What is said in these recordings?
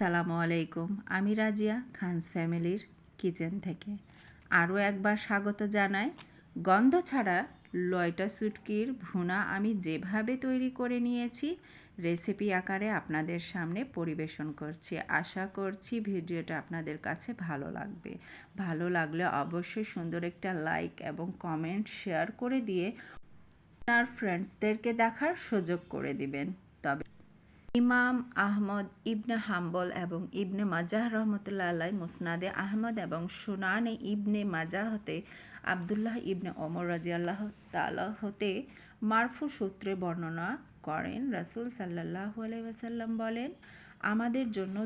আসসালামু আলাইকুম। আমি রাজিয়া, খানস ফ্যামিলির কিচেন থেকে। আরও একবার স্বাগত জানাই। গন্ধ ছাড়া লয়টা সুটকির ভুনা আমি যেভাবে তৈরি করে নিয়েছি, রেসিপি আকারে আপনাদের সামনে পরিবেশন করছি। আশা করছি ভিডিওটা আপনাদের কাছে ভালো লাগবে। ভালো লাগলে অবশ্যই সুন্দর একটা লাইক এবং কমেন্ট শেয়ার করে দিয়ে আপনার ফ্রেন্ডসদেরকে দেখার সুযোগ করে দিবেন। তবে ইমাম আহমদ ইবনে হাম্বল এবং ইবনে মাজাহ রহমতুল্লাহ আল্লাহ মুসনাদে আহমদ এবং সুনানে ইবনে মাজাহ হতে আবদুল্লাহ ইবনে ওমর রাজিয়াল্লাহ তালা হতে মারফু সূত্রে বর্ণনা করেন। রাসুল সাল্লাহ আলাইসাল্লাম বলেন, আমাদের জন্য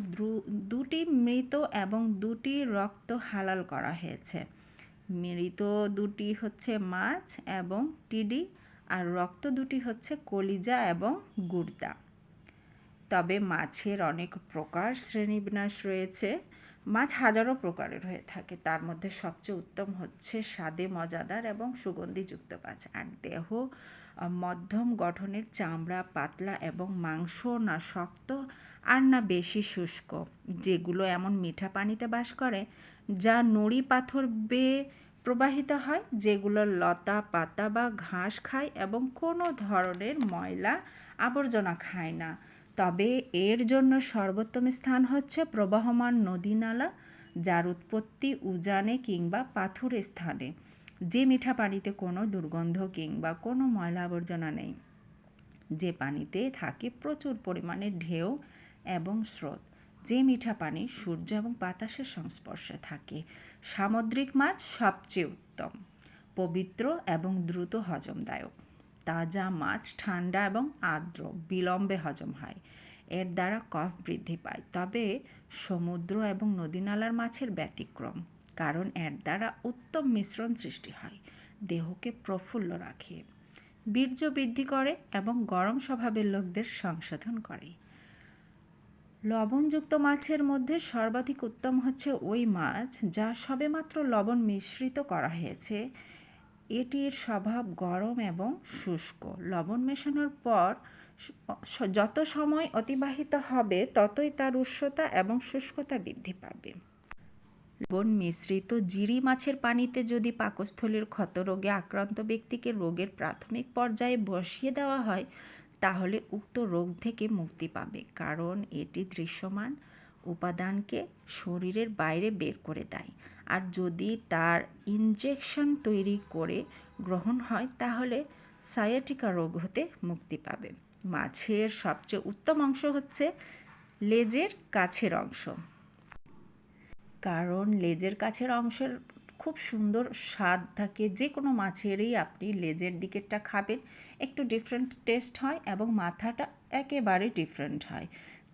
দুটি মৃত এবং দুটি রক্ত হালাল করা হয়েছে। মৃত দুটি হচ্ছে মাছ এবং টিডি, আর রক্ত দুটি হচ্ছে কলিজা এবং গুর্দা। তবে মাছের অনেক প্রকার শ্রেণীবিন্যাস রয়েছে। মাছ হাজারো প্রকারের হয়ে থাকে। তার মধ্যে সবচেয়ে উত্তম হচ্ছে স্বাদে মজাদার এবং সুগন্ধিযুক্ত মাছ। আর দেহ মধ্যম গঠনের চামড়া, পাতলা এবং মাংস না শক্ত আর না বেশি শুষ্ক, যেগুলো এমন মিঠা পানিতে বাস করে যা নুড়ি পাথর বেয়ে প্রবাহিত হয়, যেগুলো লতা, পাতা বা ঘাস খায় এবং কোনো ধরনের ময়লা আবর্জনা খায় না। তবে এর জন্য সর্বোত্তম স্থান হচ্ছে প্রবাহমান নদী নালা, যার উৎপত্তি উজানে কিংবা পাথুরে স্থানে, যে মিঠা পানিতে কোনো দুর্গন্ধ কিংবা কোনো ময়লা আবর্জনা নেই। যে পানিতে থাকে প্রচুর পরিমাণে ঢেউ এবং স্রোত, যে মিঠা পানি সূর্য এবং বাতাসের সংস্পর্শে থাকে। সামুদ্রিক মাছ সবচেয়ে উত্তম, পবিত্র এবং দ্রুত হজমদায়ক। তাজা মাছ, ঠান্ডা এবং আর্দ্র, বিলম্বে হজম হয়। এর দ্বারা কফ বৃদ্ধি পায়। তবে সমুদ্র এবং নদীনালার মাছের ব্যতিক্রম, কারণ এর দ্বারা উত্তম মিশ্রণ সৃষ্টি হয়, দেহকে প্রফুল্ল রাখে, বীর্য বৃদ্ধি করে এবং গরম স্বভাবের লোকদের সংশোধন করে। লবণযুক্ত মাছের মধ্যে সর্বাধিক উত্তম হচ্ছে ওই মাছ, যা সবেমাত্র লবণ মিশ্রিত করা হয়েছে এটির স্বভাব গরম এবং শুষ্ক। লবণ মেশানোর পর যত সময় অতিবাহিত হবে, ততই তার উষ্ণতা এবং শুষ্কতা বৃদ্ধি পাবে। লবণ মিশ্রিত জিরি মাছের পানিতে যদি পাকস্থলীর ক্ষতরোগে আক্রান্ত ব্যক্তিকে রোগের প্রাথমিক পর্যায়ে বসিয়ে দেওয়া হয়, তাহলে উক্ত রোগ থেকে মুক্তি পাবে, কারণ এটি দৃশ্যমান উপাদানকে শরীরের বাইরে বের করে দেয়। আর যদি তার ইনজেকশন তৈরি করে গ্রহণ হয়, তাহলে সায়াটিকা রোগ হতে মুক্তি পাবে। মাছের সবচেয়ে উত্তম অংশ হচ্ছে লেজের কাছের অংশ। কারণ লেজের কাছের অংশের খুব সুন্দর স্বাদ থাকে। যে কোনো মাছেরই আপনি লেজের দিকেরটা খাবেন, একটু ডিফারেন্ট টেস্ট হয় এবং মাথাটা একেবারে ডিফারেন্ট হয়।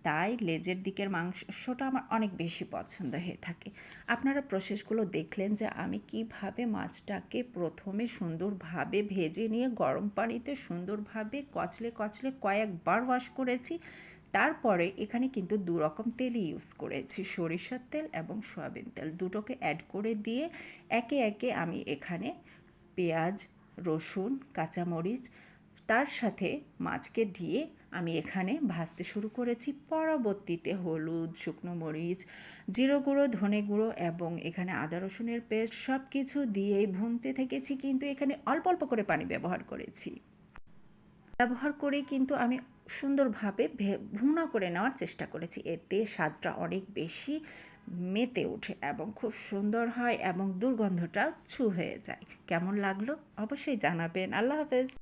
তাই লেজের দিকের মাংসটা আমার অনেক বেশি পছন্দ হয়ে থাকে। আপনারা প্রসেসগুলো দেখলেন যে আমি কীভাবে মাছটাকে প্রথমে সুন্দরভাবে ভেজে নিয়ে গরম পানিতে সুন্দরভাবে কচলে কচলে কয়েকবার ওয়াশ করেছি। তারপরে এখানে কিন্তু দু রকম তেলই ইউজ করেছি, সরিষার তেল এবং সয়াবিন তেল। দুটোকে অ্যাড করে দিয়ে একে একে আমি এখানে পেঁয়াজ, রসুন, কাঁচামরিচ, তার সাথে মাছকে দিয়ে আমি এখানে ভাজতে শুরু করেছি। পরবর্তীতে হলুদ, শুকনো মরিচ, জিরো গুঁড়ো, ধনে গুঁড়ো এবং এখানে আদা, রসুনের পেস্ট সব কিছু দিয়েই ভুনতে থেকেছি কিন্তু এখানে অল্প অল্প করে পানি ব্যবহার করেছি। ব্যবহার করে কিন্তু আমি সুন্দরভাবে ভুনা করে নেওয়ার চেষ্টা করেছি। এতে স্বাদটা অনেক বেশি মেতে ওঠে এবং খুব সুন্দর হয় এবং দুর্গন্ধটাও ছু হয়ে যায়। কেমন লাগল? অবশ্যই জানাবেন। আল্লাহ হাফেজ।